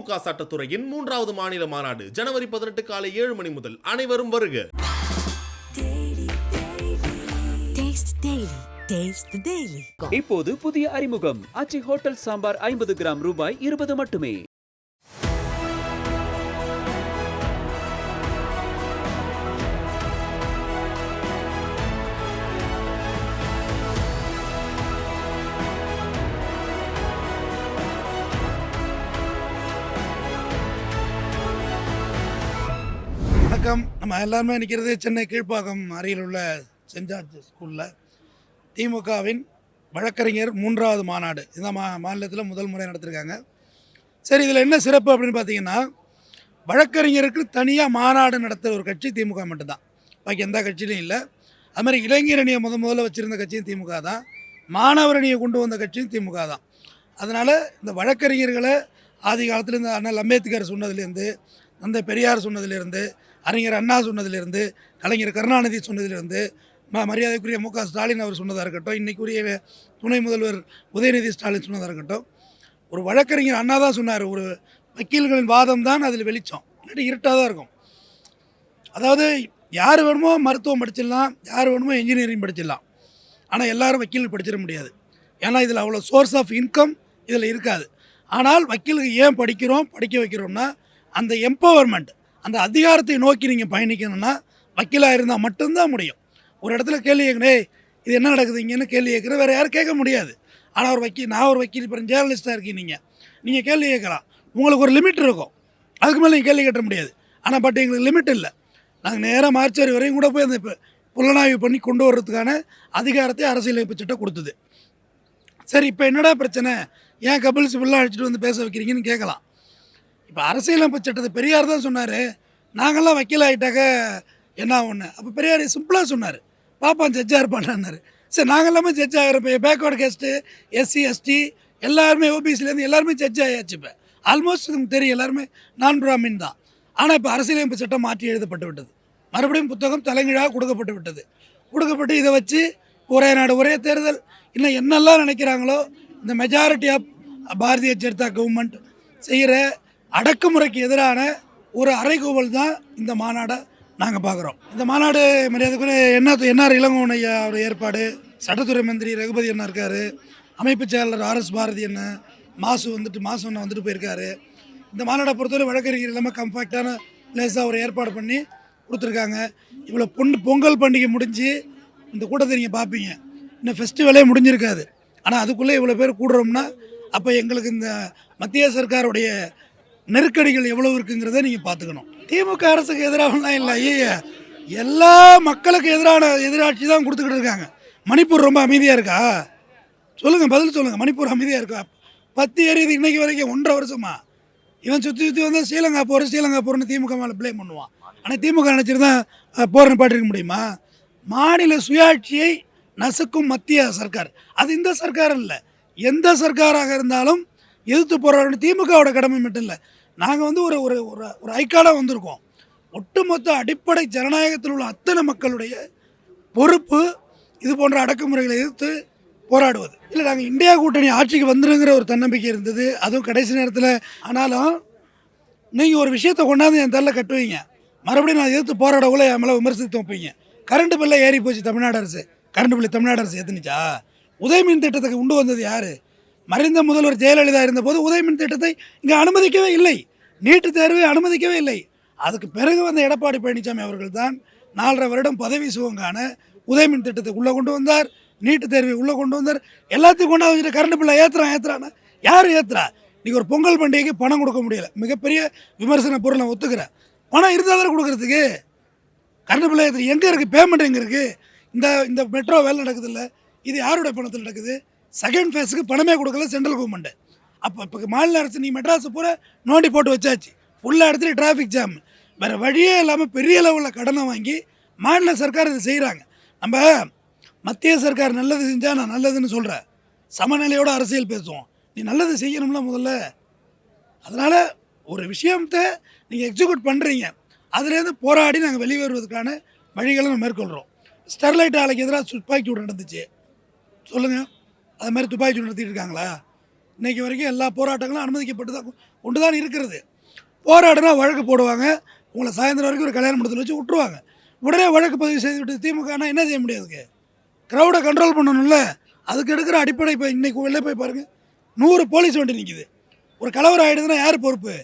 திமுக சட்டத்துறையின் மூன்றாவது மாநில மாநாடு ஜனவரி பதினெட்டு காலை ஏழு மணி முதல் அனைவரும் வருக. இப்போது புதிய அறிமுகம். அச்சி ஹோட்டல் சாம்பார் ஐம்பது கிராம் ரூபாய் இருபது மட்டுமே. வணக்கம். நம்ம எல்லாருமே நிற்கிறது சென்னை கீழ்ப்பாக்கம் அருகில் உள்ள சென்ட் ஜார்ஜ் ஸ்கூலில். திமுகவின் வழக்கறிஞர் மூன்றாவது மாநாடு. இந்த மா மாநிலத்தில் முதல் முறை நடத்திருக்காங்க. சரி இதில் என்ன சிறப்பு அப்படின்னு பார்த்தீங்கன்னா வழக்கறிஞருக்கு தனியாக மாநாடு நடத்த ஒரு கட்சி திமுக மட்டும்தான். பாக்கி எந்த கட்சியிலும் இல்லை. அது மாதிரி இளைஞரணியை முத முதல்ல வச்சுருந்த கட்சியும் திமுக தான். மாணவரணியை கொண்டு வந்த கட்சியும் திமுக தான். அதனால் இந்த வழக்கறிஞர்களை ஆதி காலத்தில் இந்த அண்ணல் அம்பேத்கர் சொன்னதுலேருந்து அந்த பெரியார் சொன்னதுலேருந்து அறிஞர் அண்ணா சொன்னதிலிருந்து கலைஞர் கருணாநிதி சொன்னதிலிருந்து ம மரியாதைக்குரிய மு க ஸ்டாலின் அவர் சொன்னதாக இருக்கட்டும் இன்றைக்குரிய துணை முதல்வர் உதயநிதி ஸ்டாலின் சொன்னதாக இருக்கட்டும் ஒரு வழக்கறிஞர் அண்ணா தான் சொன்னார் ஒரு வக்கீல்களின் வாதம் தான் அதில் வெளிச்சம். இல்லாட்டி இருட்டாக தான் இருக்கும். அதாவது யார் வேணுமோ மருத்துவம் படிச்சிடலாம் யார் வேணுமோ இன்ஜினியரிங் படிச்சிடலாம். ஆனால் எல்லாரும் வக்கீல் படிச்சிட முடியாது. ஏன்னா இதில் அவ்வளோ சோர்ஸ் ஆஃப் இன்கம் இதில் இருக்காது. ஆனால் வக்கீலுக்கு ஏன் படிக்கிறோம் படிக்க வைக்கிறோம்னா அந்த எம்பவர்மெண்ட் அந்த அதிகாரத்தை நோக்கி நீங்கள் பயணிக்கணும்னா வக்கீலாக இருந்தால் மட்டும்தான் முடியும். ஒரு இடத்துல கேள்வி கேட்கணும் இது என்ன நடக்குது? இங்கேன்னு கேள்வி கேட்குற? வேறு யாரும் கேட்க முடியாது. ஆனால் ஒரு வக்கீல் நான் ஒரு வக்கீல் இப்போ ஜேர்னலிஸ்ட்டாக இருக்கீங்க நீங்கள் நீங்கள் கேள்வி கேட்கலாம். உங்களுக்கு ஒரு லிமிட் இருக்கும். அதுக்கு மேலே நீங்கள் கேள்வி கேட்ட முடியாது. ஆனால் பட் எங்களுக்கு லிமிட் இல்லை. நாங்கள் நேராக மார்ச்சரி வரையும் கூட போய் அந்த புலனாய்வு பண்ணி கொண்டு வர்றதுக்கான அதிகாரத்தை அரசியலமைப்பு சட்டம் கொடுத்தது. சரி இப்போ என்னடா பிரச்சனை? ஏன் கபில் சிபில்லாம் அழைச்சிட்டு வந்து பேச வைக்கிறீங்கன்னு கேட்கலாம். இப்போ அரசியலமைப்பு சட்டத்தை பெரியார் தான் சொன்னார். நாங்கள்லாம் வக்கீல் ஆகிட்டாக்க என்ன ஒன்று அப்போ பெரியார் சிம்பிளாக சொன்னார். பாப்பான் ஜட்ஜாக இருப்பான்னாரு சரி நாங்கள் எல்லாமே ஜட்ஜ் ஆகிறோம் இப்போ பேக்வர்டு கேஸ்ட்டு எஸ்சி எஸ்டி எல்லாருமே ஓபிசிலேருந்து எல்லாருமே ஜட்ஜ் ஆகியாச்சு இப்போ. ஆல்மோஸ்ட் உங்களுக்கு தெரியும் எல்லாருமே நான் பிராமின் தான். ஆனால் இப்போ அரசியலமைப்பு சட்டம் மாற்றி எழுதப்பட்டு விட்டது. மறுபடியும் புத்தகம் தலைகீழாக கொடுக்கப்பட்டு விட்டது. கொடுக்கப்பட்டு இதை வச்சு ஒரே நாடு ஒரே தேர்தல். இன்னும் என்னெல்லாம் நினைக்கிறாங்களோ இந்த majority of Bharatiya Janata government செய்கிற அடக்குமுறைக்கு எதிரான ஒரு அறைகூவல் தான் இந்த மாநாடை நாங்கள் பார்க்குறோம் இந்த மாநாடு மரியாதைக்குரிய என்ன என்ஆர் இளங்கோவன் ஐயா அவர் ஏற்பாடு சட்டத்துறை மந்திரி ரகுபதி அண்ணா இருக்கார் அமைப்பு செயலாளர் ஆர்எஸ் பாரதி அண்ணன் மாசு வந்துட்டு மாசு அண்ணன் வந்துட்டு போயிருக்காரு. இந்த மாநாடை பொறுத்தவரை வழக்கறிஞர் இல்லாமல் கம்ஃபர்ட்டான பிளேஸாக ஒரு ஏற்பாடு பண்ணி கொடுத்துருக்காங்க. இவ்வளோ பொன் பொங்கல் பண்டிகை முடிஞ்சு இந்த கூட்டத்தை நீங்கள் பார்ப்பீங்க இன்னும் ஃபெஸ்டிவலே முடிஞ்சிருக்காது. ஆனால் அதுக்குள்ளே இவ்வளோ பேர் கூடுறோம்னா அப்போ எங்களுக்கு இந்த மத்திய சர்க்காருடைய நெருக்கடிகள் எவ்வளவு இருக்குங்கிறத நீங்கள் பார்த்துக்கணும். திமுக அரசுக்கு எதிராகலாம் இல்லை ஐயா எல்லா மக்களுக்கு எதிரான எதிராட்சி தான் கொடுத்துக்கிட்டு இருக்காங்க. மணிப்பூர் ரொம்ப அமைதியாக இருக்கா? சொல்லுங்கள் பதில் சொல்லுங்கள் மணிப்பூர் அமைதியாக இருக்கா? பத்து எரியுது இன்றைக்கி வரைக்கும் ஒன்றரை வருஷமா. இவன் சுற்றி சுற்றி வந்து ஸ்ரீலங்கா போகிற ஸ்ரீலங்கா போர்னு திமுக மேலே ப்ளே பண்ணுவான். ஆனால் திமுக நினச்சிருந்தா போர் நிப்பாட்டிருக்க முடியுமா? மாநில சுயாட்சியை நசுக்கும் மத்திய சர்க்கார். அது இந்த சர்க்கார் இல்லை. எந்த சர்க்காராக இருந்தாலும் எதிர்த்து போராடணும். திமுகவோட கடமை மட்டும் இல்லை. நாங்கள் வந்து ஒரு ஒரு ஒரு ஒரு ஐக்காடாக வந்திருக்கோம். ஒட்டுமொத்த அடிப்படை ஜனநாயகத்தில் உள்ள அத்தனை மக்களுடைய பொறுப்பு இது போன்ற அடக்குமுறைகளை எதிர்த்து போராடுவது. இல்லை நாங்கள் இந்தியா கூட்டணி ஆட்சிக்கு வந்துருங்கிற ஒரு தன்னம்பிக்கை இருந்தது. அதுவும் கடைசி நேரத்தில். ஆனாலும் நீங்கள் ஒரு விஷயத்தை கொண்டாந்து என் தள்ள கட்டுவீங்க. மறுபடியும் நான் எதிர்த்து போராடக்குள்ள என் மேலே விமர்சித்து வைப்பீங்க கரண்ட் பில்லை ஏறி போச்சு தமிழ்நாடு அரசு. கரண்ட் பில்லு தமிழ்நாடு அரசு எத்தனிச்சா உதயமின் திட்டத்துக்கு உண்டு வந்தது யார்? மறைந்த முதல்வர் ஜெயலலிதா இருந்தபோது உதயமின் திட்டத்தை இங்கே அனுமதிக்கவே இல்லை. நீட்டு தேர்வை அனுமதிக்கவே இல்லை. அதுக்கு பிறகு வந்த எடப்பாடி பழனிசாமி அவர்கள் தான் நாலரை வருடம் பதவி சுகங்கான உதயமின் திட்டத்தை உள்ளே கொண்டு வந்தார். நீட்டுத் தேர்வை உள்ளே கொண்டு வந்தார். எல்லாத்தையும் கொண்டாந்து வச்சுட்டு கரண்ட் பில்லை ஏற்றுறான் ஏற்றுறான்னு யார் ஏற்றுறா இன்றைக்கி ஒரு பொங்கல் பண்டிகைக்கு பணம் கொடுக்க முடியல. மிகப்பெரிய விமர்சன பொருள் நான் ஒத்துக்கிறேன். பணம் இருந்தால் தானே கொடுக்குறதுக்கு? கரண்ட் பில்லை ஏற்று எங்கே இருக்குது பேமெண்ட் எங்கே இருக்குது இந்த இந்த மெட்ரோ வேலை நடக்குது இல்லை இது யாருடைய பணத்தில் நடக்குது? செகண்ட் ஃபேஸுக்கு பணமே கொடுக்கல சென்ட்ரல் கவர்மெண்ட்டு அப்போ இப்போ மாநில அரசு நீ மெட்ராஸை பூரா நோண்டி போட்டு வச்சாச்சு. ஃபுல்லாக இடத்துல டிராஃபிக் ஜாம் வேறு வழியே இல்லாமல் பெரிய லெவலில் கடனை வாங்கி மாநில சர்க்கார் இதை செய்கிறாங்க நம்ம மத்திய சர்க்கார் நல்லது செஞ்சால் நான் நல்லதுன்னு சொல்கிறேன் சமநிலையோட அரசியல் பேசுவோம். நீ நல்லது செய்யணும்ல முதல்ல. அதனால் ஒரு விஷயத்தை நீங்கள் எக்ஸிக்யூட் பண்ணுறீங்க அதுலேருந்து போராடி நாங்கள் வெளியே வருவதற்கான வழிகளை நம்ம மேற்கொள்கிறோம் ஸ்டெர்லைட் ஆலைக்கு எதிராக துப்பாக்கி சூடு நடந்துச்சு. சொல்லுங்கள் அது மாதிரி துப்பாக்கி சூடு நடத்திட்டு இருக்காங்களா? இன்றைக்கு வரைக்கும் எல்லா போராட்டங்களும் அனுமதிக்கப்பட்டு தான் கொண்டு தான் இருக்கிறது. போராடினா வழக்கு போடுவாங்க. உங்களை சாயந்தரம் வரைக்கும் ஒரு கல்யாண மண்டபத்தில் வச்சு விட்ருவாங்க உடனே வழக்கு பதிவு செய்து விட்டு திமுகனா என்ன செய்ய முடியாதுங்க க்ரௌடை கண்ட்ரோல் பண்ணணும்ல. அதுக்கு எடுக்கிற அடிப்படை இப்போ இன்றைக்கி வெளில போய் பாருங்கள் நூறு போலீஸ் வண்டி நிற்கிது ஒரு கலவரம் ஆகிடுதுன்னா யார் பொறுப்பு?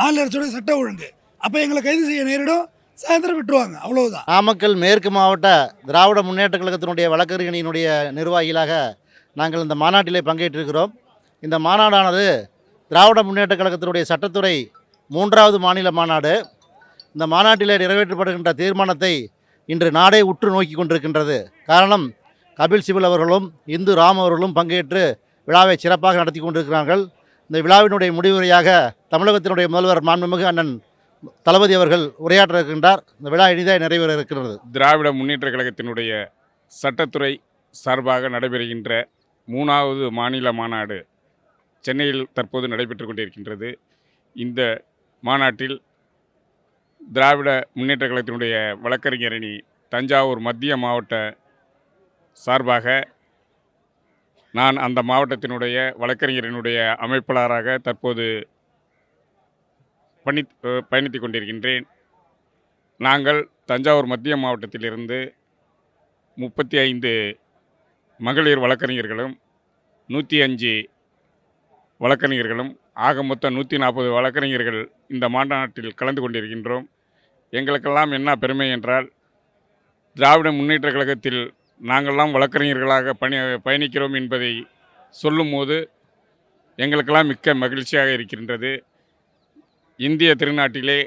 நாலு லட்சம் சட்ட ஒழுங்கு. அப்போ எங்களை கைது செய்ய நேரிடும். சாயந்தரம் விட்டுருவாங்க. அவ்வளவுதான். நாமக்கல் மேற்கு மாவட்ட திராவிட முன்னேற்ற கழகத்தினுடைய வழக்கறிஞனினுடைய நிர்வாகிகளாக நாங்கள் இந்த மாநாட்டிலே பங்கேற்றிருக்கிறோம். இந்த மாநாடானது திராவிட முன்னேற்ற கழகத்தினுடைய சட்டத்துறை மூன்றாவது மாநில மாநாடு. இந்த மாநாட்டிலே நிறைவேற்றப்படுகின்ற தீர்மானத்தை இன்று நாடே உற்று நோக்கி கொண்டிருக்கின்றது. காரணம் கபில் சிபில் அவர்களும் இந்து ராம் அவர்களும் பங்கேற்று விழாவை சிறப்பாக நடத்தி கொண்டிருக்கிறார்கள். இந்த விழாவினுடைய முடிவுரையாக தமிழகத்தினுடைய முதல்வர் மாண்புமிகு அண்ணன் தளபதி அவர்கள் உரையாற்ற இருக்கின்றார். இந்த விழா இனிதாக நிறைவேற இருக்கிறது திராவிட முன்னேற்ற கழகத்தினுடைய சட்டத்துறை சார்பாக நடைபெறுகின்ற மூணாவது மாநில மாநாடு சென்னையில் தற்போது நடைபெற்று கொண்டிருக்கின்றது. இந்த மாநாட்டில் திராவிட முன்னேற்ற கழகத்தினுடைய வழக்கறிஞர் தஞ்சாவூர் மத்திய மாவட்ட சார்பாக நான் அந்த மாவட்டத்தினுடைய வழக்கறிஞரினுடைய அமைப்பாளராக தற்போது பணி பயணித்து கொண்டிருக்கின்றேன். நாங்கள் தஞ்சாவூர் மத்திய மாவட்டத்திலிருந்து முப்பத்தி ஐந்து மகளிர் வழக்கறிஞர்களும் நூற்றி அஞ்சு வழக்கறிஞர்களும் ஆக மொத்தம் நூற்றி நாற்பது வழக்கறிஞர்கள் இந்த மாநாட்டில் கலந்து கொண்டிருக்கின்றோம். எங்களுக்கெல்லாம் என்ன பெருமை என்றால் திராவிட முன்னேற்ற கழகத்தில் நாங்கள்லாம் வழக்கறிஞர்களாக பணி பயணிக்கிறோம் என்பதை சொல்லும்போது எங்களுக்கெல்லாம் மிக்க மகிழ்ச்சியாக இருக்கின்றது. இந்திய திருநாட்டிலே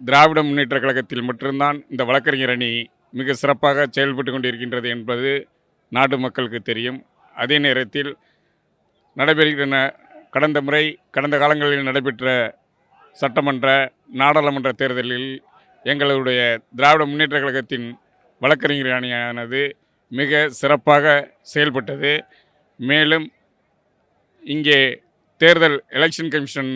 திராவிட முன்னேற்ற கழகத்தில் மட்டும்தான் இந்த வழக்கறிஞர் அணி மிக சிறப்பாக செயல்பட்டு கொண்டிருக்கின்றது என்பது நாட்டு மக்களுக்கு தெரியும். அதே நேரத்தில் நடைபெறுகின்றன. கடந்த முறை கடந்த காலங்களில் நடைபெற்ற சட்டமன்ற நாடாளுமன்ற தேர்தலில் எங்களுடைய திராவிட முன்னேற்ற கழகத்தின் வழக்கறிஞர் அணியானது மிக சிறப்பாக செயல்பட்டது. மேலும் இங்கே தேர்தல் எலெக்ஷன் கமிஷன்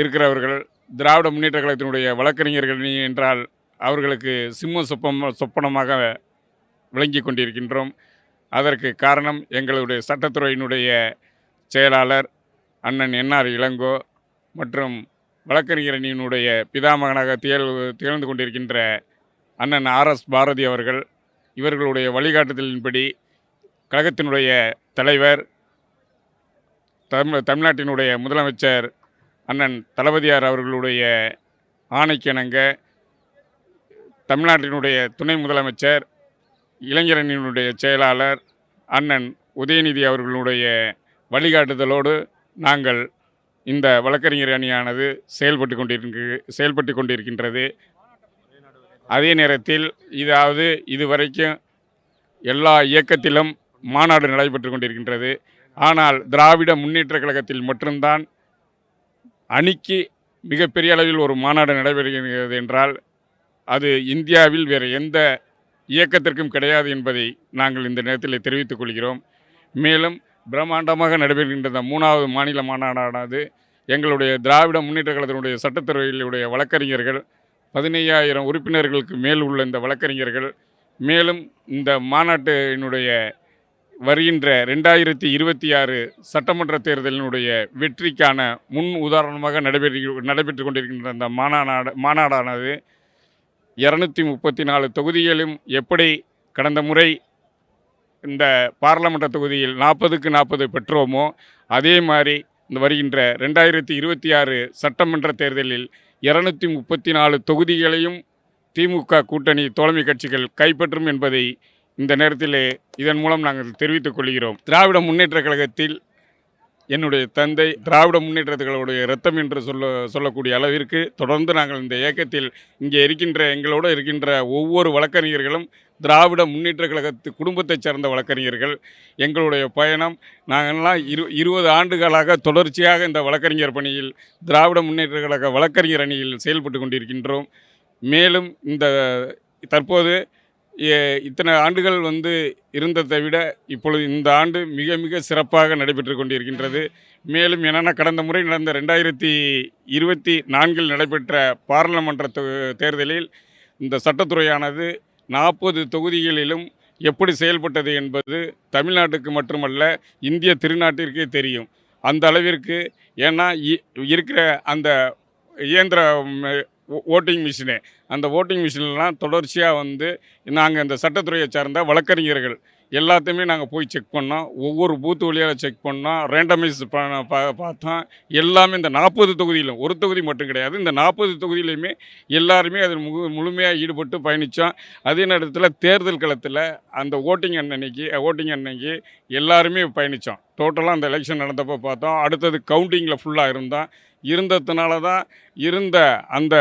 இருக்கிறவர்கள் திராவிட முன்னேற்ற கழகத்தினுடைய வழக்கறிஞர்கள் அணி என்றால் அவர்களுக்கு சிம்ம சொப்பம் சொப்பனமாக விளங்கி கொண்டிருக்கின்றோம். அதற்கு காரணம் எங்களுடைய சட்டத்துறையினுடைய செயலாளர் அண்ணன் என்ஆர் இளங்கோ மற்றும் வழக்கறிஞரணியினுடைய பிதாமகனாக திகழ் திகழ்ந்து கொண்டிருக்கின்ற அண்ணன் ஆர்எஸ் பாரதி அவர்கள் இவர்களுடைய வழிகாட்டுதலின்படி கழகத்தினுடைய தலைவர் தமிழ் தமிழ்நாட்டினுடைய முதலமைச்சர் அண்ணன் தளபதியார் அவர்களுடைய ஆணைக்கிணங்க தமிழ்நாட்டினுடைய துணை முதலமைச்சர் இளைஞரணியினுடைய செயலாளர் அண்ணன் உதயநிதி அவர்களுடைய வழிகாட்டுதலோடு நாங்கள் இந்த வழக்கறிஞர் அணியானது செயல்பட்டு கொண்டிருக்கு செயல்பட்டு கொண்டிருக்கின்றது. அதே நேரத்தில் இதாவது இதுவரைக்கும் எல்லா இயக்கத்திலும் மாநாடு நடைபெற்று கொண்டிருக்கின்றது. ஆனால் திராவிட முன்னேற்ற கழகத்தில் மட்டும்தான் அணிக்கு மிகப்பெரிய அளவில் ஒரு மாநாடு நடைபெறுகிறது என்றால் அது இந்தியாவில் வேறு எந்த இயக்கத்திற்கும் கிடையாது என்பதை நாங்கள் இந்த நேரத்தில் தெரிவித்துக் கொள்கிறோம். மேலும் பிரம்மாண்டமாக நடைபெறுகின்ற இந்த மூணாவது மாநில மாநாடானது எங்களுடைய திராவிட முன்னேற்ற கழகத்தினுடைய சட்டத்துறையிலுடைய வழக்கறிஞர்கள் பதினையாயிரம் உறுப்பினர்களுக்கு மேல் உள்ள இந்த வழக்கறிஞர்கள் மேலும் இந்த மாநாட்டினுடைய வருகின்ற ரெண்டாயிரத்தி இருபத்தி ஆறு சட்டமன்ற தேர்தலினுடைய வெற்றிக்கான முன் உதாரணமாக நடைபெற்று நடைபெற்று கொண்டிருக்கின்ற இந்த மாநாடு மாநாடானது இரநூத்தி முப்பத்தி நாலு தொகுதிகளும் எப்படி கடந்த முறை இந்த பாராளுமன்ற தொகுதியில் நாற்பதுக்கு நாற்பது பெற்றோமோ அதே மாதிரி இந்த வருகின்ற ரெண்டாயிரத்தி இருபத்தி ஆறு சட்டமன்ற தேர்தலில் இரநூத்தி முப்பத்தி நாலு தொகுதிகளையும் திமுக கூட்டணி தோழமை கட்சிகள் கைப்பற்றும் என்பதை இந்த நேரத்திலே இதன் மூலம் நாங்கள் தெரிவித்துக் கொள்கிறோம். திராவிட முன்னேற்ற கழகத்தில் என்னுடைய தந்தை திராவிட முன்னேற்றத்துகளுடைய இரத்தம் என்று சொல்ல சொல்லக்கூடிய அளவிற்கு தொடர்ந்து நாங்கள் இந்த இயக்கத்தில் இங்கே இருக்கின்ற எங்களோடு இருக்கின்ற ஒவ்வொரு வழக்கறிஞர்களும் திராவிட முன்னேற்ற கழகத்து குடும்பத்தைச் சேர்ந்த வழக்கறிஞர்கள். எங்களுடைய பயணம் நாங்கள்லாம் இரு இருபது ஆண்டுகளாக தொடர்ச்சியாக இந்த வழக்கறிஞர் பணியில் திராவிட முன்னேற்ற கழக வழக்கறிஞர் அணியில் செயல்பட்டு கொண்டிருக்கின்றோம். மேலும் இந்த தற்போது இத்தனை ஆண்டுகள் வந்து இருந்ததை விட இப்பொழுது இந்த ஆண்டு மிக மிக சிறப்பாக நடைபெற்று கொண்டிருக்கின்றது. மேலும் என்னென்னா கடந்த முறை நடந்த ரெண்டாயிரத்தி இருபத்தி நான்கில் நடைபெற்ற பாராளுமன்ற தேர்தலில் இந்த சட்டத்துறையானது நாற்பது தொகுதிகளிலும் எப்படி செயல்பட்டது என்பது தமிழ்நாட்டுக்கு மட்டுமல்ல இந்திய திருநாட்டிற்கே தெரியும். அந்த அளவிற்கு ஏன்னா இ- இருக்கிற அந்த இயந்திர ஓட்டிங் மிஷினு அந்த ஓட்டிங் மிஷின்லாம் தொடர்ச்சியாக வந்து நாங்கள் இந்த சட்டத்துறையை சார்ந்த வழக்கறிஞர்கள் எல்லாத்தையுமே நாங்கள் போய் செக் பண்ணோம். ஒவ்வொரு பூத்து வழியாக செக் பண்ணோம். ரேண்டமைஸ் பண்ண பா பார்த்தோம். எல்லாமே இந்த நாற்பது தொகுதியிலும் ஒரு தொகுதி மட்டும் கிடையாது. இந்த நாற்பது தொகுதியிலையுமே எல்லாருமே அதில் முழு முழுமையாக ஈடுபட்டு பயணித்தோம் அதே நேரத்தில் தேர்தல் களத்தில் அந்த ஓட்டிங் அன்னைக்கு ஓட்டிங் அன்னைக்கு எல்லாருமே பயணித்தோம் டோட்டலாக அந்த எலெக்ஷன் நடந்தப்போ பார்த்தோம். அடுத்தது கவுண்டிங்கில் ஃபுல்லாக இருந்தோம். இருந்ததுனால தான் இருந்த அந்த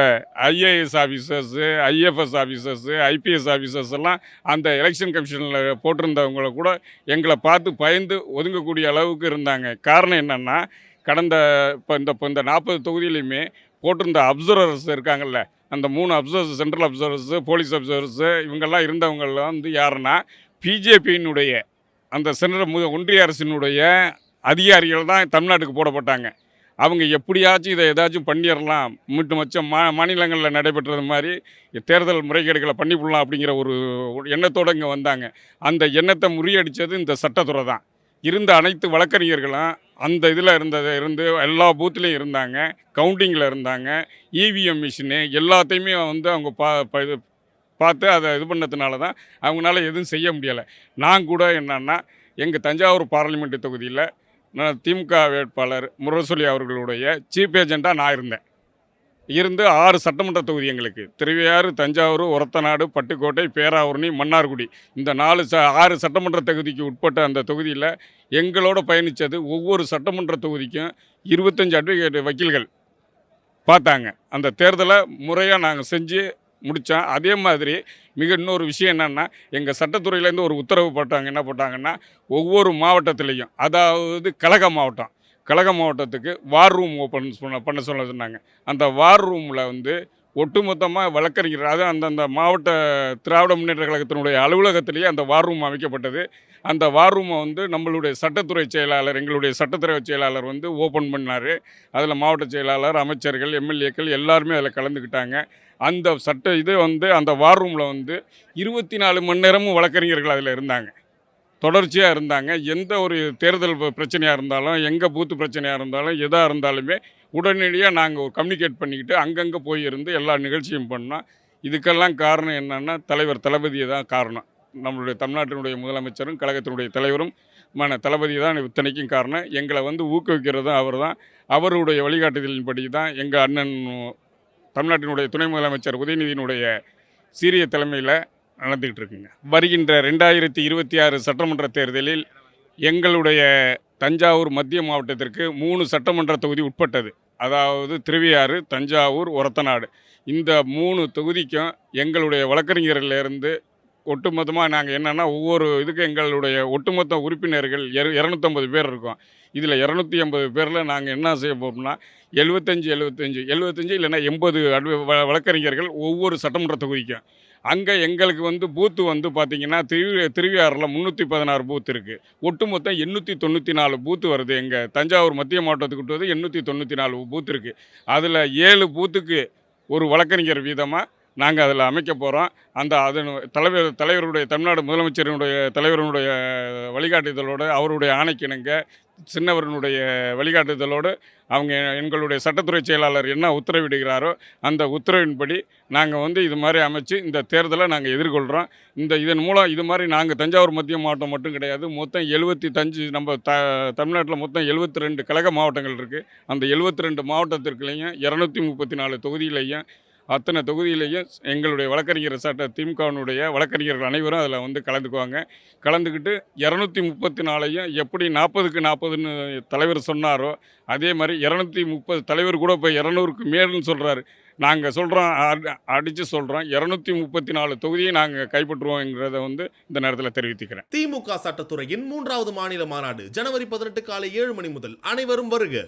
IAS officers IFS officers IPS officers எல்லாம் அந்த எலெக்ஷன் கமிஷனில் போட்டிருந்தவங்கள கூட எங்களை பார்த்து பயந்து ஒதுங்கக்கூடிய அளவுக்கு இருந்தாங்க. காரணம் என்னென்னா கடந்த இப்போ இந்த இப்போ இந்த நாற்பது தொகுதியிலையுமே போட்டிருந்த அப்சர்வர்ஸ் இருக்காங்கல்ல அந்த மூணு observers central observers police observers இவங்கெல்லாம் இருந்தவங்களாம் வந்து யாருன்னா பிஜேபியினுடைய அந்த சென்ட்ரல் மு ஒன்றிய அரசினுடைய அதிகாரிகள் தான் தமிழ்நாட்டுக்கு போடப்பட்டாங்க. அவங்க எப்படியாச்சும் இதை ஏதாச்சும் பண்ணிடலாம். மீட்டு மச்சம் மா மாநிலங்களில் நடைபெற்றது மாதிரி தேர்தல் முறைகேடுகளை பண்ணிவிடலாம் அப்படிங்கிற ஒரு எண்ணத்தோடு இங்கே வந்தாங்க. அந்த எண்ணத்தை முறியடித்தது இந்த சட்டத்துறை தான். இருந்த அனைத்து வழக்கறிஞர்களும் அந்த இதில் இருந்தது இருந்து எல்லா பூத்துலேயும் இருந்தாங்க கவுண்டிங்கில் இருந்தாங்க இவிஎம் மிஷினு எல்லாத்தையுமே வந்து அவங்க பா ப- இது பார்த்து அதை இது பண்ணதுனால தான் அவங்களால எதுவும் செய்ய முடியலை. நான் கூட என்னன்னா எங்கள் தஞ்சாவூர் பார்லிமெண்ட் தொகுதியில் நான் திமுக வேட்பாளர் முரசொலி அவர்களுடைய சீஃப் ஏஜெண்ட்டாக நான் இருந்தேன். இருந்து ஆறு சட்டமன்ற தொகுதி எங்களுக்கு. திருவையாறு தஞ்சாவூர் ஒரத்தநாடு பட்டுக்கோட்டை பேராவூரணி மன்னார்குடி. இந்த நாலு ச ஆறு சட்டமன்ற தொகுதிக்கு உட்பட்ட அந்த தொகுதியில் எங்களோட பயணித்தது ஒவ்வொரு சட்டமன்ற தொகுதிக்கும் இருபத்தஞ்சு அட்வொகேட் வக்கீல்கள் பார்த்தாங்க. அந்த தேர்தலை முறையாக நாங்கள் செஞ்சு முடித்தோம் அதே மாதிரி மிக இன்னொரு விஷயம் என்னென்னா எங்கள் சட்டத்துறையிலேருந்து ஒரு உத்தரவு போட்டாங்க. என்ன போட்டாங்கன்னா ஒவ்வொரு மாவட்டத்திலையும் அதாவது கழக மாவட்டம் கழக மாவட்டத்துக்கு வார் ரூம் ஓப்பன் பண்ண பண்ண சொல்ல சொன்னாங்க அந்த வார் ரூமில் வந்து ஒட்டுமொத்தமாக வழக்கறிஞர் அது அந்தந்த மாவட்ட திராவிட முன்னேற்ற கழகத்தினுடைய அலுவலகத்திலேயே அந்த வார் ரூம் அமைக்கப்பட்டது. அந்த வார் ரூமை வந்து நம்மளுடைய சட்டத்துறை செயலாளர் எங்களுடைய சட்டத்துறை செயலாளர் வந்து ஓப்பன் பண்ணார். அதில் மாவட்ட செயலாளர் அமைச்சர்கள் எம்எல்ஏக்கள் எல்லாருமே அதில் கலந்துக்கிட்டாங்க. அந்த சட்ட இது வந்து அந்த வார் ரூமில் வந்து இருபத்தி நாலு மணி நேரமும் வழக்கறிஞர்கள் அதில் இருந்தாங்க. தொடர்ச்சியாக இருந்தாங்க. எந்த ஒரு தேர்தல் பிரச்சனையாக இருந்தாலும் எங்கே பூத்து பிரச்சனையாக இருந்தாலும் எதாக இருந்தாலுமே உடனடியாக நாங்கள் ஒரு கம்யூனிகேட் பண்ணிக்கிட்டு அங்கங்கே போய் இருந்து எல்லா நிகழ்ச்சியும் பண்ணோம். இதுக்கெல்லாம் காரணம் என்னென்னா தலைவர் தளபதியை தான் காரணம். நம்மளுடைய தமிழ்நாட்டினுடைய முதலமைச்சரும் கழகத்தினுடைய தலைவரும் மன தளபதி தான் இத்தனைக்கும் காரணம். எங்களை வந்து ஊக்குவிக்கிறதும் அவர் தான். அவருடைய வழிகாட்டுதலின்படி தான் எங்கள் அண்ணன் தமிழ்நாட்டினுடைய துணை முதலமைச்சர் உதயநிதியினுடைய சீரிய தலைமையில் நடந்துக்கிட்டு இருக்குங்க. வருகின்ற ரெண்டாயிரத்தி இருபத்தி ஆறு சட்டமன்ற தேர்தலில் எங்களுடைய தஞ்சாவூர் மத்திய மாவட்டத்திற்கு மூணு சட்டமன்ற தொகுதி உட்பட்டது. அதாவது திருவியாறு தஞ்சாவூர் ஒரத்தநாடு. இந்த மூணு தொகுதிக்கும் எங்களுடைய வழக்கறிஞர்களிருந்து ஒட்டுமொத்தமாக நாங்கள் என்னென்னா ஒவ்வொரு இதுக்கும் எங்களுடைய ஒட்டுமொத்த உறுப்பினர்கள் இரு இரநூத்தம்பது பேர் இருக்கோம். இதில் இரநூத்தி ஐம்பது பேரில் நாங்கள் என்ன செய்ய போகிறோம்னா எழுபத்தஞ்சு எழுபத்தஞ்சு எழுபத்தஞ்சு இல்லைன்னா எண்பது அட்வ வ- வழக்கறிஞர்கள் ஒவ்வொரு சட்டமன்ற தொகுதிக்கும். அங்கே எங்களுக்கு வந்து பூத்து வந்து பார்த்திங்கன்னா திரு திருவியாறில் முந்நூற்றி பதினாறு பூத் இருக்குது ஒட்டுமொத்தம் எண்ணூற்றி தொண்ணூற்றி நாலு பூத்து வருது. எங்கள் தஞ்சாவூர் மத்திய மாவட்டத்துக்கு வந்து எண்ணூற்றி தொண்ணூற்றி நாலு பூத் இருக்குது அதில் ஏழு பூத்துக்கு ஒரு வழக்கறிஞர் வீதமாக நாங்கள் அதில் அமைக்க போகிறோம் அந்த அதன் தலைவர் தலைவருடைய தமிழ்நாடு முதலமைச்சரினுடைய தலைவருடைய வழிகாட்டுதலோடு அவருடைய ஆணைக்கிணங்க சின்னவரனுடைய வழிகாட்டுதலோடு அவங்க எங்களுடைய சட்டத்துறை செயலாளர் என்ன உத்தரவிடுகிறாரோ அந்த உத்தரவின்படி நாங்கள் வந்து இது மாதிரி அமைச்சு இந்த தேர்தலை நாங்கள் எதிர்கொள்கிறோம் இந்த இதன் மூலம் இது மாதிரி நாங்கள் தஞ்சாவூர் மத்திய மாவட்டம் மட்டும் கிடையாது மொத்தம் எழுபத்தி தஞ்சு நம்ம த தமிழ்நாட்டில் மொத்தம் எழுபத்தி ரெண்டு கழக மாவட்டங்கள் இருக்குது அந்த எழுபத்தி ரெண்டு மாவட்டத்திற்குள்ளேயும் இரநூத்தி முப்பத்தி நாலு தொகுதியிலையும் அத்தனை தொகுதியிலையும் எங்களுடைய வழக்கறிஞர் சட்ட திமுகவினுடைய வழக்கறிஞர்கள் அனைவரும் அதில் வந்து கலந்துக்குவாங்க. கலந்துக்கிட்டு இரநூத்தி முப்பத்தி நாலையும் எப்படி நாற்பதுக்கு நாற்பதுன்னு தலைவர் சொன்னாரோ அதே மாதிரி இரநூத்தி முப்பது தலைவர் கூட இப்போ இரநூறுக்கு மேல்னு சொல்கிறாரு நாங்கள் சொல்கிறோம் அடித்து சொல்கிறோம் இரநூத்தி முப்பத்தி நாலு தொகுதியை நாங்கள் கைப்பற்றுவோங்கிறத வந்து இந்த நேரத்தில் தெரிவித்துக்கிறேன். திமுக சட்டத்துறையின் மூன்றாவது மாநில மாநாடு ஜனவரி பதினெட்டு காலை ஏழு மணி முதல் அனைவரும் வருக.